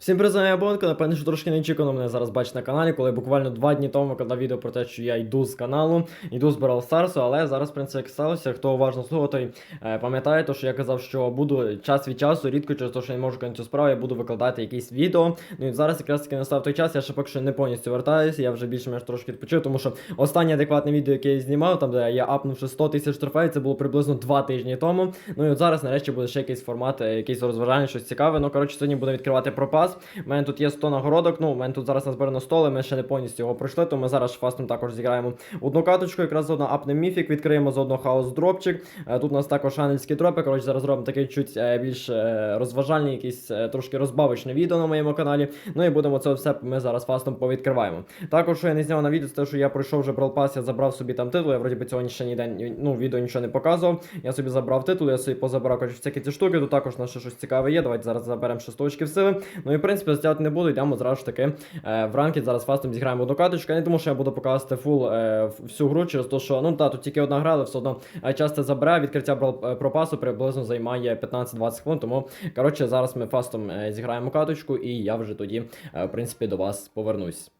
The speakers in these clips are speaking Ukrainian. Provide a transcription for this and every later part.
Всім привіт, з вами я Бонко. Напевно, що трошки неочікувано мене зараз бачить на каналі, коли буквально два дні тому викладав відео про те, що я йду з каналу, йду з Brawl Stars, але зараз, в принципі, як сталося, хто уважно слухав, той е, пам'ятає, то, що я казав, що буду час від часу, рідко через те, що я не можу виконати цю справу, я буду викладати якісь відео. Ну і зараз якраз таки настав той час, я ще поки що не повністю вертаюся, я вже більше-менш трошки відпочив, тому що останнє адекватне відео, яке я знімав, там де я апнувши 100 тисяч трофеїв, це було приблизно два тижні тому. Ну і от зараз нарешті буде ще якийсь формат, е, якийсь розважальний, щось цікаве. Ну коротше, сьогодні буду відкривати пропас. У мене тут є 100 нагородок. Ну, у мене тут зараз назбирано 100, але ми ще не повністю його пройшли, то ми зараз фастом також зіграємо одну каточку, якраз заодно апнем міфік, відкриємо заодно хаос дропчик. Е, Тут у нас також ангельські дропи. Коротше, зараз зробимо такий чуть е, більш е, розважальний, якийсь трошки розбавочне відео на моєму каналі. Ну і будемо це все ми зараз фастом повідкриваємо. Також, що я не зняв на відео, те, що я пройшов вже Pass, я забрав собі там титул. Я вроді би цього ще ніде ну, відео нічого не показував. Я собі забрав титул, я собі позабрав коротше, всякі ці штуки. Тут також на ще щось цікаве є. Давайте зараз заберемо шесточки в сили. Ну і в принципі затягати не буду, йдемо зразу ж таки е, в ранки. Зараз фастом зіграємо одну каточку. Не тому, що я буду показувати фул е, всю гру через те, що ну та тут тільки одна гра, але все одно е, час це забере. Відкриття пропасу приблизно займає 15-20 хвилин. Тому коротше, зараз ми фастом зіграємо каточку, і я вже тоді, в принципі, до вас повернусь.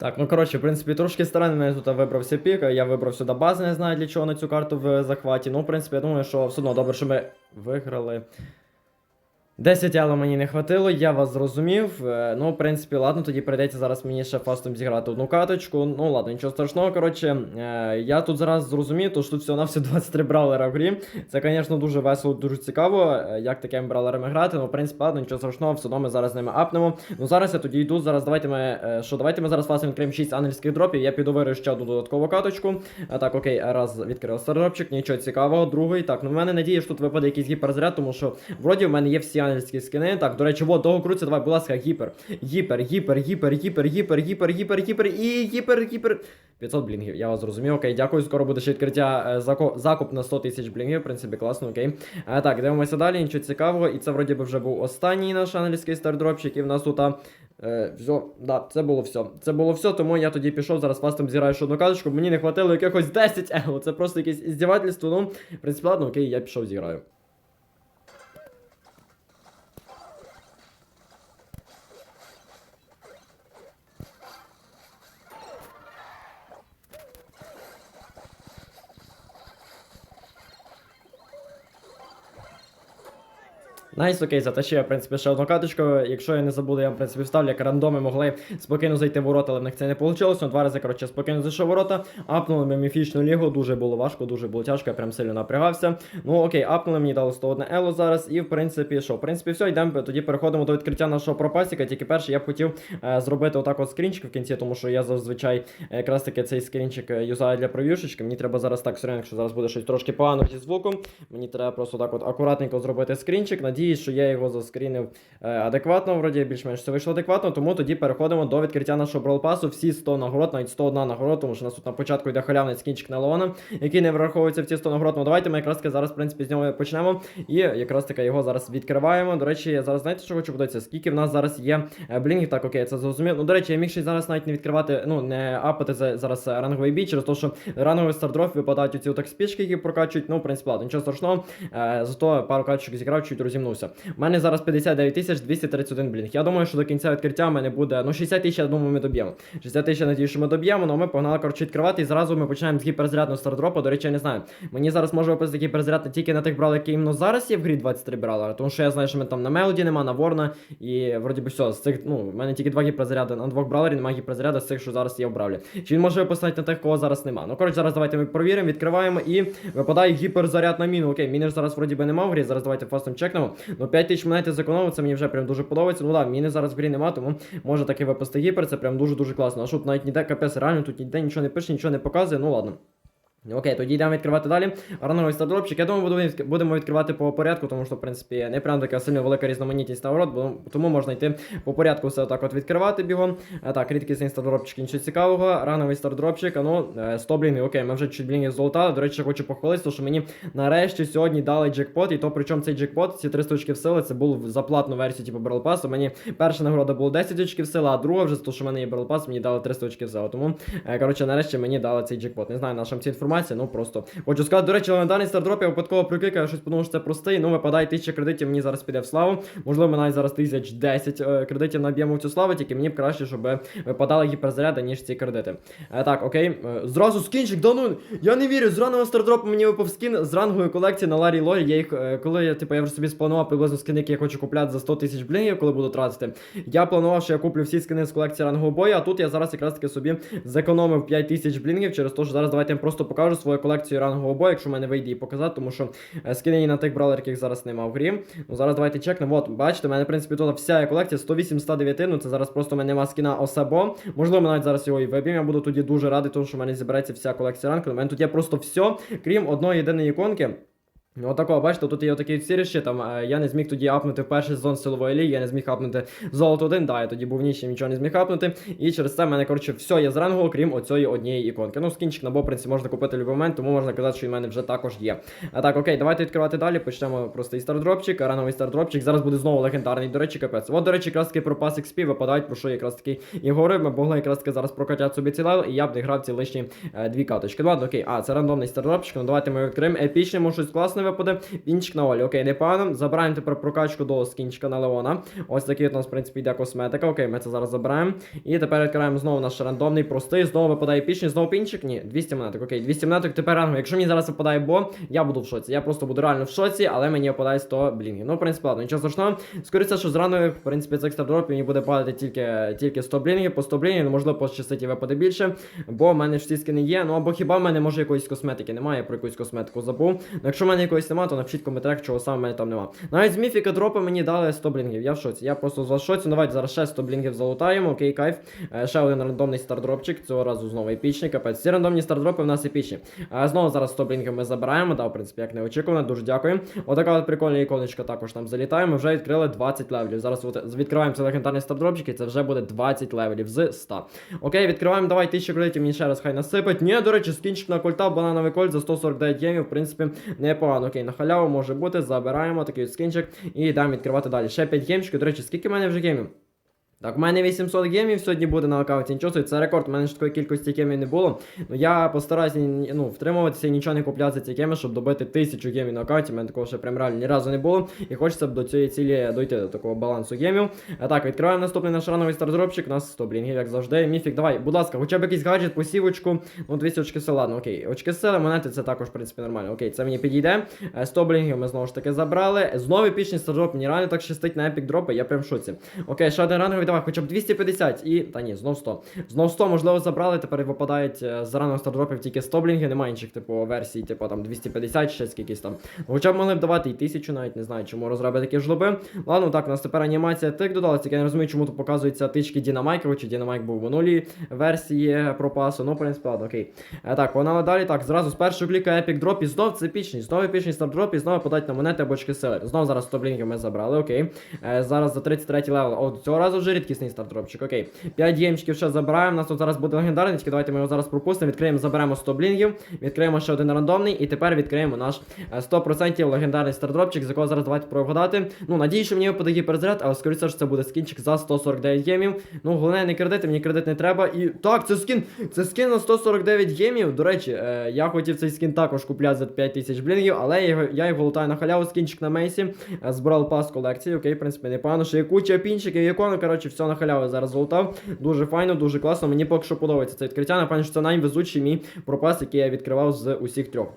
Так, ну коротше, в принципі, трошки старанно мене тут вибрався пік. Я вибрав сюди бази, не знаю для чого на цю карту в захваті. Ну, в принципі, я думаю, що все одно добре, що ми виграли. 10 але мені не хватило, я вас зрозумів. Е, Ну, в принципі, ладно, тоді прийдеться зараз мені ще фастом зіграти одну каточку. Ну, ладно, нічого страшного. Коротше, е, я тут зараз зрозумів, то що тут всього на все 23 бравлера в грі. Це, звісно, дуже весело, дуже цікаво, е, як такими бравлерами грати. Ну, в принципі, ладно, нічого страшного, все одно ми зараз з ними апнемо. Ну, зараз я тоді йду. Зараз давайте ми. Що, давайте ми зараз фастом відкриємо 6 ангельських дропів. Я піду вирію ще одну додаткову каточку. А, так, окей, раз відкрив стардропчик, нічого цікавого. Другий. Так, ну в мене надія, що тут випаде якийсь гіперзаряд, тому що вроді в мене є всі ангельські скини. Так, до речі, вот, того крутиться, давай, будь ласка, гіпер. Гіпер, гіпер, гіпер, гіпер, гіпер, гіпер, гіпер, гіпер і гіпер, гіпер. 500 блінгів, я вас зрозумів. Окей, дякую. Скоро буде ще відкриття е, закуп на 100 тисяч блінгів. В принципі, класно, окей. А, так, дивимося далі, нічого цікавого. І це вроді би вже був останній наш англійський стардропчик, і в нас тут. Е, все, да, це було все. Це було все, тому я тоді пішов зараз фастом зіграю ще одну карточку. Мені не хватило якихось 10 ело. Це просто якесь іздівательство. Ну, в принципі, ладно, окей, я пішов зіграю. Найс, окей, затащив я, в принципі, ще одну каточку. Якщо я не забуду, я в принципі вставлю, як рандоми могли спокійно зайти в ворота, але в них це не вийшло. Ну, два рази, коротше, спокійно зайшов ворота. Апнули ми міфічну лігу, дуже було важко, дуже було тяжко, я прям сильно напрягався. Ну окей, апнули, мені дали 101 ело зараз. І в принципі, що? В принципі, все, йдемо. Тоді переходимо до відкриття нашого пропасіка. Тільки перше, я б хотів е, зробити отак от скрінчик в кінці, тому що я зазвичай якраз таки цей скрінчик е, юзаю для прев'юшечки. Мені треба зараз так, все якщо зараз буде щось трошки погано зі звуком. Мені треба просто так от акуратненько зробити скрінчик. Надіюсь, що я його заскрінив е, адекватно. Вроді більш-менш все вийшло адекватно. Тому тоді переходимо до відкриття нашого Brawl Пасу. Всі 100 нагород, навіть 101 нагород, тому що у нас тут на початку йде халявний скінчик на Леона, який не враховується в ці 100 нагород. Ну давайте ми якраз таки зараз, в принципі, з нього почнемо. І якраз таки його зараз відкриваємо. До речі, я зараз знаєте, що хочу подивитися? Скільки в нас зараз є е, блінгів? Так, окей, це зрозумів. Ну, до речі, я міг ще зараз навіть не відкривати, ну не апати за- зараз е, ранговий бій, через те, що ранговий стардроп випадають оці отак спішки, які прокачують. Ну, в принципі, ладно, нічого страшного. Зато пару качок зіграв, чуть розімнувся. У мене зараз 59 тисяч 231 блінг. Я думаю, що до кінця відкриття в мене буде. Ну, 60 тисяч, я думаю, ми доб'ємо. 60 тисяч, надію, що ми доб'ємо, ну ми погнали коротше відкривати. І зразу ми починаємо з гіперзарядного стардропу. До речі, я не знаю. Мені зараз може випасти гіперзаряд не тільки на тих брал, які іменно зараз є в грі 23 брала, тому що я знаю, що ми там на Мелоді нема, на Ворна. І вроді би все, з цих, ну, в мене тільки два гіперзаряди на двох бравлерів, немає гіперзаряда з цих, що зараз є в бравлі. Чи він може виписати на тих, кого зараз нема? Ну, коротше, зараз давайте ми провіримо, відкриваємо і випадає гіперзаряд на міну. Окей, міни зараз вроді би нема в грі. Зараз давайте фастом чекнемо. Ну, 5 тисяч монет зекономив, це мені вже прям дуже подобається. Ну да, міни зараз в грі нема, тому може таки випасти гіпер, це прям дуже-дуже класно. А що тут навіть ніде капець, реально тут ніде нічого не пише, нічого не показує, ну ладно. Окей, тоді йдемо відкривати далі. Ранговий стардропчик. Я думаю, будемо відкривати по порядку, тому що, в принципі, не прям така сильно велика різноманітність нагород, бо тому можна йти по порядку все отак от відкривати бігом. Так, рідкісний стардропчик, нічого цікавого. Рановий стардропчик, а ну, е, 100 блінгів. Окей, ми вже чуть блінгів золотали. До речі, хочу похвалитися, що мені нарешті сьогодні дали джекпот. І то причому цей джекпот, ці 300 очків сили, це був за платну версію, типу Pass. Мені перша нагорода було 10 очків сили, а друга вже, то, що в мене є Pass, мені дали 300 очків сили. Тому, е, коротше, нарешті мені дали цей джекпот. Не знаю, на чому ця інформація, ну просто хочу сказати, до речі, легендарний стардроп, я випадково прикикаю, щось подумав, що це простий. Ну, випадає 1000 кредитів, мені зараз піде в славу. Можливо, навіть зараз 1010 е, кредитів наб'ємо в цю славу, тільки мені б краще, щоб випадали гіперзаряди, ніж ці кредити. Е, так, окей. Е, зразу скінчик, да ну я не вірю. З ранного стардропу мені випав скін з рангової колекції на Ларі Лорі. Я їх, е, коли я типу, я вже собі спланував приблизно скини, які я хочу купляти за 100 тисяч блінгів, коли буду тратити. Я планував, що я куплю всі скини з колекції рангового бою, а тут я зараз якраз таки собі зекономив 5 тисяч блінгів через те, що зараз давайте я просто покажу свою колекцію рангового бою, якщо в мене вийде її показати, тому що скинені скини на тих бралер, яких зараз немає в грі. Ну зараз давайте чекнемо. От, бачите, в мене, в принципі, тут вся колекція 108 109, ну це зараз просто в мене нема скіна Осабо. Можливо, навіть зараз його і виб'ємо. Я буду тоді дуже радий, тому що в мене зібереться вся колекція ранку. У мене тут є просто все, крім одної єдиної іконки. Ну, отакого, бачите, тут є отакі сіріші, там е, я не зміг тоді апнути перший сезон силової ліги, я не зміг апнути золото 1, да, я тоді був нічим, нічого не зміг апнути. І через це в мене, коротше, все є з рангу, крім оцієї однієї іконки. Ну, скінчик на бопринці можна купити в будь-який момент, тому можна казати, що і в мене вже також є. А так, окей, давайте відкривати далі. Почнемо простий стардропчик, рановий стардропчик. Зараз буде знову легендарний, до речі, капець. От, до речі, якраз таки про пас XP випадають, про що якраз таки і говорив. Ми могли якраз таки зараз прокатати собі ці левел, і я б не грав ці лишні е, дві каточки. Ну, ладно, окей, а, це рандомний стардропчик, ну давайте ми відкриємо. Епічний, може щось класне випаде. Вінчик на Олі. Окей, непогано. Забираємо тепер прокачку до скінчика на Леона. Ось такий от у нас, в принципі, йде косметика. Окей, ми це зараз забираємо. І тепер відкриваємо знову наш рандомний, простий. Знову випадає епічний, знову пінчик. Ні, 200 монеток. Окей, 200 монеток. Тепер ранго. Якщо мені зараз випадає бо, я буду в шоці. Я просто буду реально в шоці, але мені випадає 100 блінгів. Ну, в принципі, ладно, нічого страшного. Скоріше, що зраною, в принципі, з екстра дропів мені буде падати тільки, тільки 100 блінгів, по 100 блінгів, ну, можливо, пощастить і випаде більше. Бо в мене ж всі скини є. Ну або хіба в мене може якоїсь косметики немає, про якусь косметику забув. Ну, якщо в мене якоїсь немає, то напишіть в коментарях, чого саме мене там нема. Навіть з міфіка дропи мені дали 100 блінгів. Я в шоці. Я просто з вас шоці. Ну, Давайте зараз ще 100 блінгів залутаємо. Окей, кайф. Е, ще один рандомний стардропчик. Цього разу знову епічний. Капець. Ці рандомні стардропи в нас епічні. Е, знову зараз 100 блінгів ми забираємо. Да, в принципі, як не очікувано. Дуже дякую. Отака от прикольна іконочка також там залітає. Ми вже відкрили 20 левелів. Зараз відкриваємо цей легендарний стардропчик, і це вже буде 20 левелів з 100. Окей, відкриваємо. Давай 1000 кредитів мені ще раз хай насипать. Ні, до речі, скінчик на кольта, банановий кольт за 149 ємів. В принципі, непогано. Окей, на халяву може бути. Забираємо такий скінчик і йдемо відкривати далі. Ще 5 геймчиків. До речі, скільки в мене вже гемів? Так, в мене 800 гемів сьогодні буде на аккаунті. Нічого собі, це рекорд. У мене ж такої кількості гемів не було. Ну я постараюся ну, втримуватися і нічого не купляти за ці геми, щоб добити 1000 гемів на аккаунті. У мене такого ще прям реально ні разу не було. І хочеться б до цієї цілі дойти до такого балансу гемів. А так, відкриваємо наступний наш рановий стардропчик. У нас 100 блінгів, як завжди. Міфік, давай, будь ласка, хоча б якийсь гаджет, посівочку. Ну, 200 очки сили, ладно, окей. Очки сили, монети це також, в принципі, нормально. Окей, це мені підійде. Е, 100 блінгів ми знову ж таки забрали. Знову епічний стардроп. Мені реально так щастить на епік дропи, я прям в шоці. Окей, ще один ранговий, давай, хоча б 250 і. Та ні, знов 100. Знов 100, можливо, забрали, тепер випадають е, з ранних стардропів тільки 100 блінгів, немає інших, типу, версій, типу там 250, ще скількись там. Хоча б могли б давати і 1000 навіть, не знаю, чому розроблять такі жлоби. Ладно, так, у нас тепер анімація тик додалася, тільки я не розумію, чому тут показуються тички Дінамайка, хоча Дінамайк був в минулій версії пропасу. Ну, в принципі, ладно, окей. Е, так, погнали далі. Так, зразу з першого кліка Epic Drop і знов це епічний, знову епічний стардроп і знову подають на монети або сили. Знов зараз 100 блінгів ми забрали, окей. Е, зараз за 33 левел. О, цього разу вже рідкісний стардропчик, окей. 5 ємчиків ще забираємо. У нас тут зараз буде легендарний, давайте ми його зараз пропустимо. Відкриємо, заберемо 100 блінгів, відкриємо ще один рандомний, і тепер відкриємо наш е, 100% легендарний стардропчик, з якого зараз давайте прогадати. Ну, надію, що мені випаде гіперзаряд, але скоріше що це буде скінчик за 149 гемів. Ну, головне, не кредити, мені кредит не треба. І так, це скін, це скін на 149 гемів. До речі, е, я хотів цей скін також купляти за 5000 блінгів, але я його, я його лутаю на халяву, скінчик на мейсі. е, Збирав пас колекції, окей, в принципі, непогано. Ще є куча пінчиків, ікону, коротше, все на халяву зараз золотав. Дуже файно, дуже класно. Мені поки що подобається це відкриття. Напевно, що це найвезучий мій пропас, який я відкривав з усіх трьох.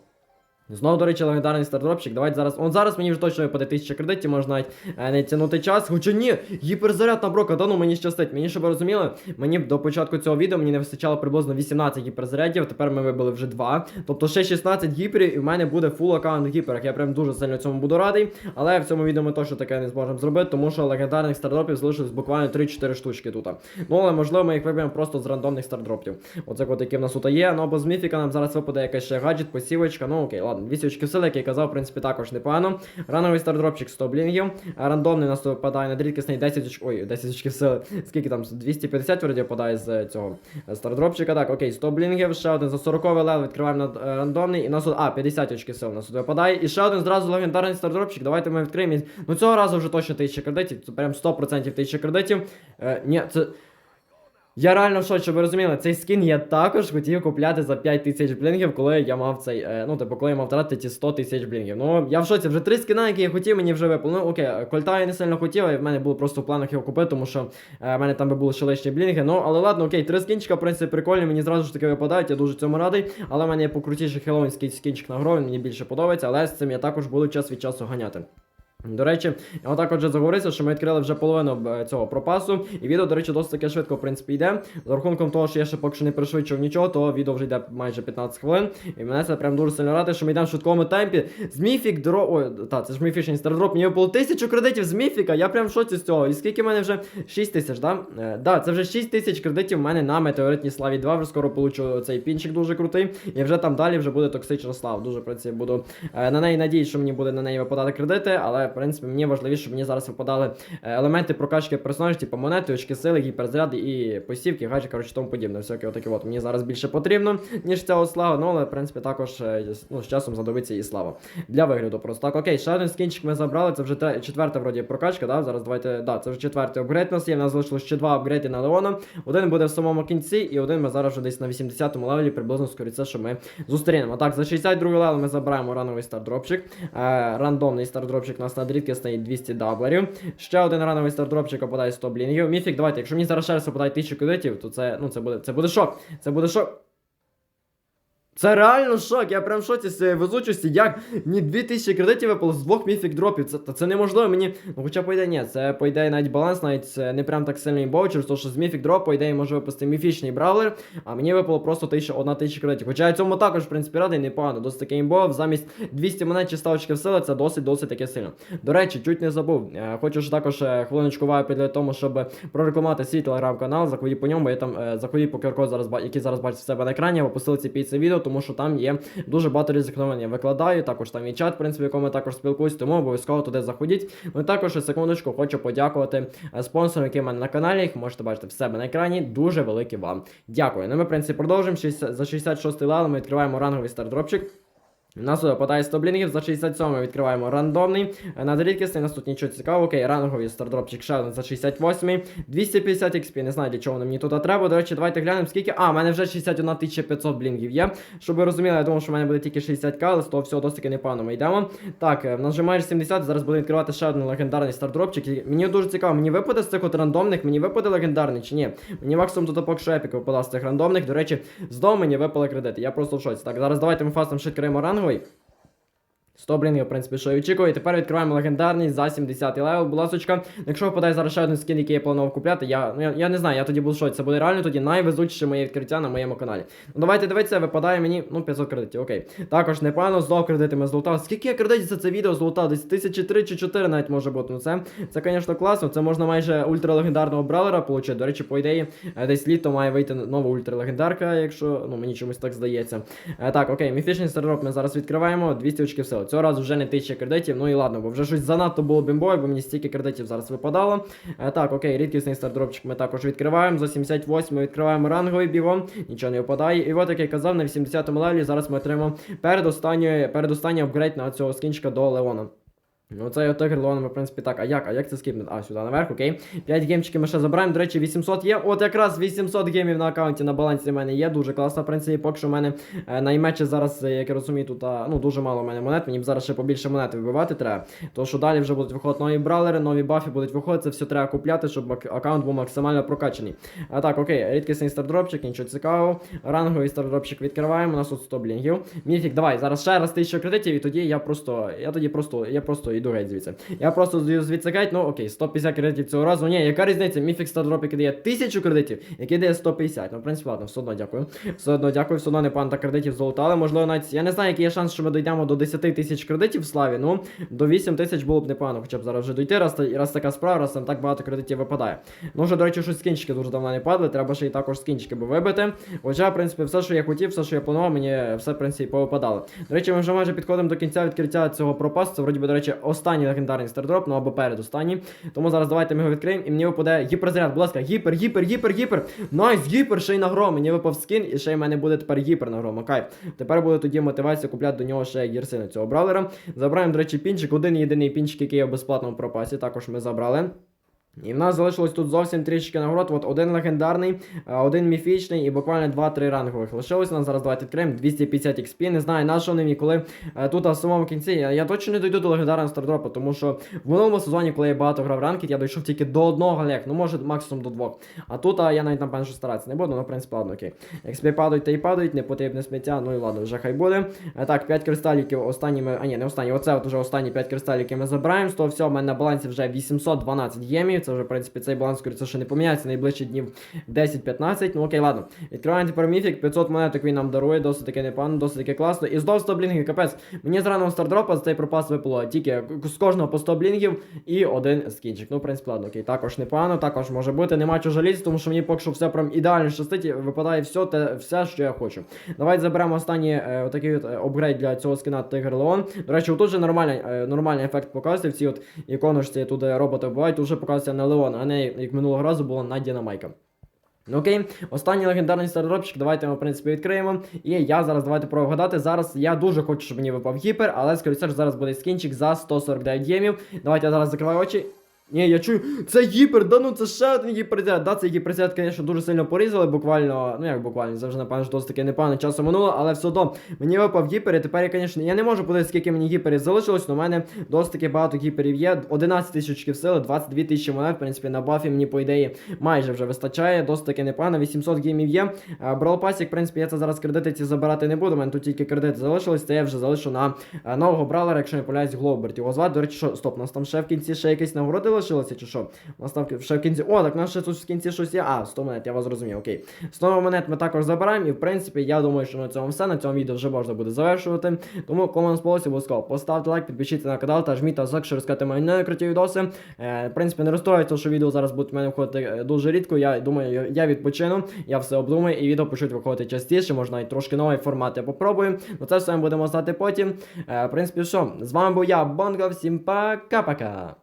Знову, до речі, легендарний стардропчик. Давайте зараз. Он зараз мені вже точно випаде 1000 кредитів, можна навіть е, не тягнути час. Хоча ні, гіперзаряд на брока, да ну мені щастить. Мені щоб ви розуміли, мені до початку цього відео мені не вистачало приблизно 18 гіперзарядів. Тепер ми вибили вже 2. Тобто ще 16 гіперів, і в мене буде фул аккаунт гіперах. Я прям дуже сильно цьому буду радий. Але в цьому відео ми точно таке не зможемо зробити, тому що легендарних стардропів залишилось буквально 3-4 штучки тут. Ну але можливо ми їх виберемо просто з рандомних стардропів. Оце от які в нас тут є. Ну або з міфіка нам зараз випаде якийсь ще гаджет, посівочка. Ну окей, ладно, 200 очків сили, як я казав, в принципі, також непогано. Рановий стардропчик 100 блінгів. Рандомний у нас випадає на рідкісний 10 очків. Ой, 10 очків сили. Скільки там? 250 вроді випадає з цього е, стардропчика. Так, окей, 100 блінгів, ще один за 40 левел відкриваємо на е, рандомний. І нас тут, а, 50 очків сил у нас тут випадає. І ще один зразу легендарний стардропчик. Давайте ми відкриємо. Ну цього разу вже точно 1000 кредитів. Це прям 100% 1000 кредитів. Е, ні, це. Я реально в шоці, щоб ви розуміли, цей скін я також хотів купляти за 5 тисяч блінгів, коли я мав цей, е, ну типу, коли я мав втратити ті 100 тисяч блінгів. Ну, я в шоці, вже три скіна, які я хотів, мені вже випали. Ну окей, кольта я не сильно хотів, і в мене було просто в планах його купити, тому що е, в мене там би були ще лишні блінги. Ну, але ладно, окей, три скінчика, в принципі, прикольні, мені зразу ж таки випадають, я дуже цьому радий. Але в мене є покрутіший хеллоуінський скінчик на гро, він мені більше подобається, але з цим я також буду час від часу ганяти. До речі, отак отже заговорився, що ми відкрили вже половину е, цього пропасу, і відео, до речі, досить таки швидко, в принципі, йде. За рахунком того, що я ще поки що не пришвидшив нічого, то відео вже йде майже 15 хвилин. І мене це прям дуже сильно радує, що ми йдемо в швидкому темпі. З міфік дро. Ой, та, це ж міфічний стардроп. Мені випало тисячу кредитів з міфіка. Я прям в шоці з цього. І скільки в мене вже 6 тисяч, да? Е, да, це вже 6 тисяч кредитів в мене на метеоритній славі 2. Вже скоро получу цей пінчик дуже крутий. І вже там далі вже буде токсична слава. Дуже принципі буду е, на неї надіюсь, що мені буде на неї випадати кредити, але в принципі мені важливіше, щоб мені зараз випадали е, елементи прокачки персонажів, типу монети, очки сили, гіперзаряди і посівки, гаджі, коротше, тому подібне. Всяке отаке от мені зараз більше потрібно, ніж ця от слава. Ну, але в принципі також е, ну, з часом задобиться і слава. Для вигляду просто так. Окей, ще один скінчик ми забрали. Це вже четверта вроді прокачка. Да? Зараз давайте. Да, це вже четвертий апгрейд у нас є. У нас залишилось ще два апгрейди на Леона. Один буде в самому кінці, і один ми зараз вже десь на 80-му левелі, приблизно скоріше, що ми зустрінемо. Так, за 62 левел ми забираємо рановий стардропчик. Е, рандомний стардропчик у нас на рідкісний 200 даблерів. Ще один рановий стардропчик опадає 100 блінгів. Міфік, давайте, якщо мені зараз ще раз попадає 1000 кредитів, то це, ну, це буде, це буде шок. Це буде шок. Це реально шок, я прям в шоці з цієї везучості, як мені 2000 кредитів випало з двох міфік дропів. Це, та це неможливо мені. Ну хоча по ідеї ні, це по ідеї навіть баланс, навіть це не прям так сильний боучер, тому що з міфік дроп, по ідеї, може випасти міфічний бравлер, а мені випало просто 1000, 1000 кредитів. Хоча я цьому також, в принципі, радий, непогано. Досить таки імбов, замість 200 монет чи ставочки в сили, це досить досить таке сильно. До речі, чуть не забув. Е, Хочу ж також е, хвилиночку вайпи для того, щоб прорекламувати свій телеграм-канал. Заходіть по ньому, я там е, заходіть по QR-коду зараз, який зараз бачите в себе на екрані, або посилці під це відео, тому що там є дуже багато різних новин. Я викладаю. Також там і чат, в принципі, в якому я також спілкуюсь, тому обов'язково туди заходіть. Ну також секундочку, хочу подякувати е, спонсорам, які в мене на каналі. Їх можете бачити в себе на екрані. Дуже великі вам. Дякую. Ну ми, в принципі, продовжимо. За 66 левел ми відкриваємо ранговий стардропчик. У нас випадає 100 блінгів, за 67 ми відкриваємо рандомний. Е, На рідкісний, нас тут нічого цікавого. Окей, ранговий стардропчик ще один за 68 250 XP, не знаю для чого мені тут треба. До речі, давайте глянемо, скільки. А, в мене вже 61 500 блінгів є. Щоб ви розуміли, я думав, що в мене буде тільки 60к, але з того всього досить непогано ми йдемо. Так, е, в нас вже майже 70, зараз буду відкривати ще один легендарний стардропчик. Мені дуже цікаво, мені випаде з цих от рандомних, мені випаде легендарний чи ні. Мені максимум тут поки що епік випадав з цих рандомних. До речі, з дому мені випали кредити. Я просто в шоці. Так, зараз давайте ми фастом ще відкриємо ранговий. 100 блінгів, в принципі, що і очікую. І тепер відкриваємо легендарний за 70 левел, будь ласочка. Якщо випадає зараз ще один скін, який я планував купляти, я, ну, я, я не знаю, я тоді був шоці. Це буде реально тоді найвезучіше моє відкриття на моєму каналі. Ну давайте дивитися, випадає мені, ну, 500 кредитів, окей. Також непогано, знов кредитами злутав. Скільки я кредитів за це відео злутав? Десь тисячі три чи 4 навіть може бути. Ну це, це, звісно, класно. Це можна майже ультралегендарного бравлера отримати. До речі, по ідеї, е, десь літо має вийти нова ультралегендарка, якщо, ну, мені чомусь так здається. Е, Так, окей, міфічний стардроп ми зараз відкриваємо. 200 очків сили. Цього разу вже не 1000 кредитів. Ну і ладно, бо вже щось занадто було бімбою, бо мені стільки кредитів зараз випадало. Е, Так, окей, рідкісний стардропчик ми також відкриваємо. За 78 ми відкриваємо ранговий бігом, нічого не випадає. І от, як я казав, на 80-му левелі зараз ми отримаємо передостанній передостанній апгрейд на цього скінчика до Леона. Ну, це от тигр лоном, в принципі, так. А як? А як це скіпнути? А, сюди наверх, окей. 5 геймчиків ми ще забираємо. До речі, 800 є. От якраз 800 геймів на аккаунті на балансі в мене є. Дуже класно, в принципі, поки що в мене е, наймече зараз, е, як я розумію, тут а, ну, дуже мало в мене монет. Мені б зараз ще побільше монет вибивати треба. Тому що далі вже будуть виходити нові бралери, нові бафи будуть виходити. Це все треба купляти, щоб аккаунт був максимально прокачаний. А так, окей, рідкісний стардропчик, нічого цікавого. Ранговий стардропчик відкриваємо. У нас тут 100 блінгів. Міфік, давай, зараз ще раз 1000 кредитів, і тоді я просто. Я тоді просто. Я просто йду геть звідси. Я просто звідси геть, ну окей, 150 кредитів цього разу. Ні, яка різниця? Міфік стардропик дає 1000 кредитів, який дає 150. Ну, в принципі, ладно, все одно дякую. Все одно дякую, все одно непогано так кредитів золотали. Можливо, навіть я не знаю, який є шанс, що ми дійдемо до 10 тисяч кредитів в славі. Ну, до 8 тисяч було б непогано, хоча б зараз вже дійти, раз, раз така справа, раз там так багато кредитів випадає. Ну, вже, до речі, щось скінчики дуже давно не падали, треба ще й також скінчики би вибити. Хоча, в принципі, все, що я хотів, все, що я планував, мені все, в принципі, повипадало. До речі, ми вже майже підходимо до кінця відкриття цього пропасу. Це, вроді би, до речі, останній легендарний стардроп, ну або передостанній. Тому зараз давайте ми його відкриємо, і мені випаде гіперзаряд. Будь ласка, гіпер, гіпер, гіпер, гіпер. Найс, гіпер, ще й на гром. Мені випав скін, і ще й в мене буде тепер гіпер на гром. Кайф. Тепер буде тоді мотивація купляти до нього ще гірсину цього бравлера. Забираємо, до речі, пінчик. Один єдиний пінчик, який є в безплатному пропасі. Також ми забрали. І в нас залишилось тут зовсім трішки нагород. От один легендарний, е, один міфічний і буквально 2-3 рангових лишилось. Нас зараз давайте відкриємо 250 XP. Не знаю, на що вони мені коли е, тут в самому кінці. Я, я точно не дойду до легендарного стардропу, тому що в минулому сезоні, коли я багато грав ранкет, я дійшов тільки до одного лег, ну може максимум до двох. А тут а, я навіть напевно старатися не буду, ну в принципі, ладно, окей. XP падають та й падають, не потрібне сміття, ну і ладно, вже хай буде. Е, так, 5 кристаліків останні ми. А ні, не останні, оце от уже останні 5 кристаліків ми забираємо. Того всього в мене на балансі вже 812 гемів. Це вже, в принципі, цей баланс, скоріше, що не поміняється найближчі днів 10-15. Ну окей, ладно. Відкриваємо тепер міфік, 500 монеток він нам дарує, досить таки непогано, досить таки класно. І знов 100 блінгів, капець. Мені з ранного стардропа з цей пропас випало тільки з кожного по 100 блінгів і один скінчик. Ну, в принципі, ладно, окей, також непогано, також може бути. Нема чого жаліти, тому що мені поки що все прям ідеально щастить, випадає все, те, все, що я хочу. Давайте заберемо останній е, отакий от, е, апгрейд для цього скина Тигр Леон. До речі, тут же нормальний, е, нормальний ефект показується. В цій от іконочці тут е, роботи бувають, тут вже показується не Леон, а не як минулого разу було на Дінамайка. Ну окей, останній легендарний стардропчик, давайте ми, в принципі, відкриємо. І я зараз давайте прогадати. Зараз я дуже хочу, щоб мені випав гіпер, але скоріше зараз буде скінчик за 149 ємів. Давайте я зараз закриваю очі. Ні, я чую, це гіпер, да ну це ще один гіперзаряд. Да, цей гіперзаряд, звісно, дуже сильно порізали, буквально, ну як буквально, це вже напевно досить таки непогано часу минуло, але все одно мені випав гіпер, і тепер я, звісно, я не можу подивитися, скільки мені гіперів залишилось, але у мене досить таки багато гіперів є. 11 тисяч сили, 22 тисячі монет, в принципі, на бафі мені, по ідеї, майже вже вистачає, досить таки непогано, 800 геймів є. Бралпасік, в принципі, я це зараз кредити ці забирати не буду, у мене тут тільки кредити залишились, це я вже залишу на е, нового бралера, якщо не помиляюсь, Глоберт. Його звати, до речі, що, стоп, у нас там ще в кінці ще якісь нагороди лишилися, чи що? У ще в кінці. О, так у тут в кінці щось є. А, 100 монет, я вас зрозумів, окей. 100 монет ми також забираємо, і в принципі, я думаю, що на цьому все. На цьому відео вже можна буде завершувати. Тому кому вам сподобалося, обов'язково поставте лайк, підпишіться на канал та жміть зак, що розказати мої найкруті відоси. Е, в принципі, не розстроюється, що відео зараз будуть в мене виходити е, дуже рідко. Я думаю, я відпочину, я все обдумаю, і відео почнуть виходити частіше, можна навіть трошки новий формат я попробую. Ну це все ми будемо знати потім. Е, в принципі, що, з вами був я, Бонго, всім пока-пока.